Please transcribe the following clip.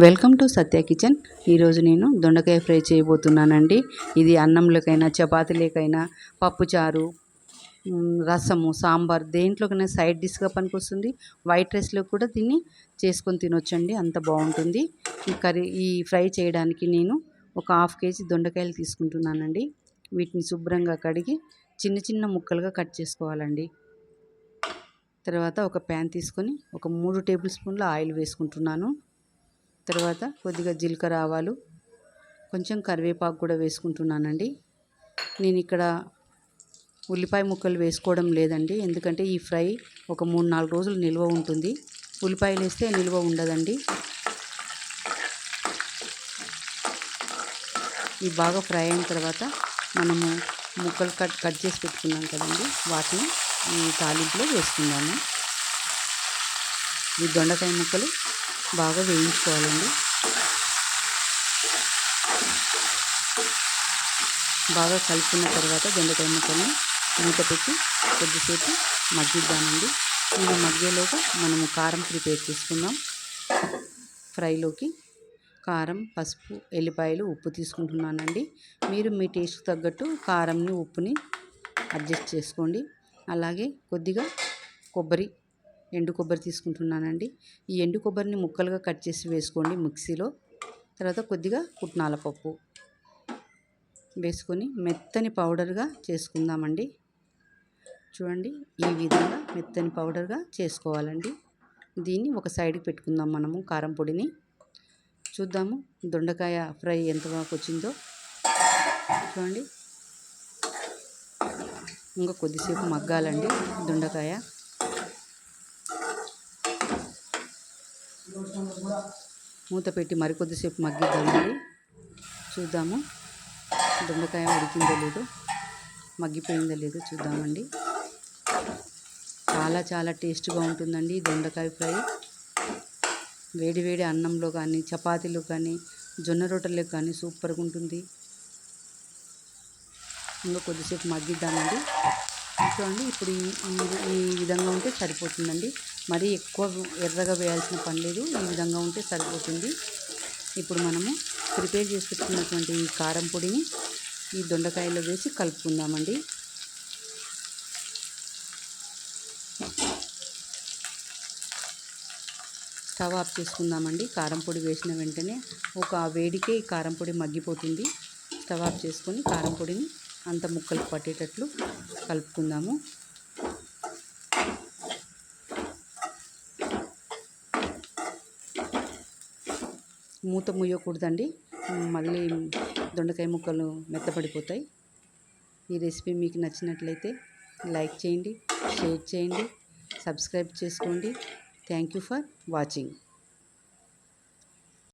Welcome to Satya kitchen. ఈరోజు నేను దొండకాయ ఫ్రై చేయబోతున్నానండి. ఇది అన్నంలోకైనా చపాతీలకైనా పప్పుచారు రసము సాంబార్ దేంట్లోకైనా సైడ్ డిష్గా పనికొస్తుంది. వైట్ రైస్లో కూడా దీన్ని చేసుకొని తినొచ్చండి. అంత బాగుంటుంది. ఈ కర్రీ ఈ ఫ్రై చేయడానికి నేను ఒక హాఫ్ కేజీ దొండకాయలు తీసుకుంటున్నానండి. వీటిని శుభ్రంగా కడిగి చిన్న చిన్న ముక్కలుగా కట్ చేసుకోవాలండి. తర్వాత ఒక ప్యాన్ తీసుకొని ఒక మూడు టేబుల్ స్పూన్ల ఆయిల్ వేసుకుంటున్నాను. తర్వాత కొద్దిగా జీలకర్ర ఆవాలు కొంచెం కరివేపాకు కూడా వేసుకుంటున్నానండి. నేను ఇక్కడ ఉల్లిపాయ ముక్కలు వేసుకోవడం లేదండి. ఎందుకంటే ఈ ఫ్రై ఒక మూడు నాలుగు రోజులు నిల్వ ఉంటుంది. ఉల్లిపాయలు వేస్తే నిల్వ ఉండదండి. ఇవి బాగా ఫ్రై అయిన తర్వాత మనము ముక్కలు కట్ కట్ చేసి పెట్టుకున్నాం కదండి. వాటిని ఈ తాలింపులో వేసుకుందాము. ఈ దొండకాయ ముక్కలు. బాగా వేయించుకోవాలండి. బాగా కలుపుకున్న తర్వాత బెండకాయ ముక్కల్ని మూత పెట్టి కొద్దిసేపు మగ్గిద్దామండి. ఇది మగ్గేలోగా మనము కారం ప్రిపేర్ చేసుకుందాం. ఫ్రైలోకి కారం పసుపు ఎల్లిపాయలు ఉప్పు తీసుకుంటున్నానండి. మీరు మీ టేస్ట్ తగ్గట్టు కారంని ఉప్పుని అడ్జస్ట్ చేసుకోండి. అలాగే కొద్దిగా కొబ్బరి ఎండు కొబ్బరి తీసుకుంటున్నానండి. ఈ ఎండు కొబ్బరిని ముక్కలుగా కట్ చేసి వేసుకోండి మిక్సీలో. తర్వాత కొద్దిగా పుట్నాల పప్పు వేసుకొని మెత్తని పౌడర్గా చేసుకుందామండి. చూడండి ఈ విధంగా మెత్తని పౌడర్గా చేసుకోవాలండి. దీన్ని ఒక సైడ్కి పెట్టుకుందాం మనము కారం పొడిని. చూద్దాము దొండకాయ ఫ్రై ఎంత బాగా వచ్చిందో. చూడండి. ఇంకా కొద్దిసేపు మగ్గాలండి దొండకాయ. మూత పెట్టి మరికొద్దిసేపు మగ్గిద్దామండి. చూద్దాము. దొండకాయ ఉడికిందో లేదో మగ్గిపోయిందో లేదో చూద్దామండి. చాలా చాలా టేస్ట్గా ఉంటుందండి దొండకాయ ఫ్రై. వేడి వేడి అన్నంలో కానీ చపాతీలు కానీ జొన్న రొట్టెలకు కానీ సూపర్గా ఉంటుంది. ఇంకా కొద్దిసేపు మగ్గిద్దామండి. చూడండి ఇప్పుడు ఈ- ఈ విధంగా ఉంటే సరిపోతుందండి. మరీ ఎక్కువ ఎర్రగా వేయాల్సిన పని లేదు. ఈ విధంగా ఉంటే సరిపోతుంది. ఇప్పుడు మనము ప్రిపేర్ చేసి పెట్టుకున్నటువంటి ఈ కారం పొడిని ఈ దొండకాయలో వేసి కలుపుకుందామండి. స్టవ్ ఆఫ్ చేసుకుందామండి. కారం పొడి వేసిన వెంటనే ఒక వేడికే ఈ కారం పొడి మగ్గిపోతుంది. స్టవ్ ఆఫ్ చేసుకొని కారం పొడిని అంత ముక్కలు పట్టేటట్లు కలుపుకుందాము. మూత ముయ్యకూడదండి మళ్ళీ దొండకాయ ముక్కలు మెత్తపడిపోతాయి. ఈ రెసిపీ మీకు నచ్చినట్లయితే లైక్ చేయండి షేర్ చేయండి సబ్స్క్రైబ్ చేసుకోండి. Thank you for watching.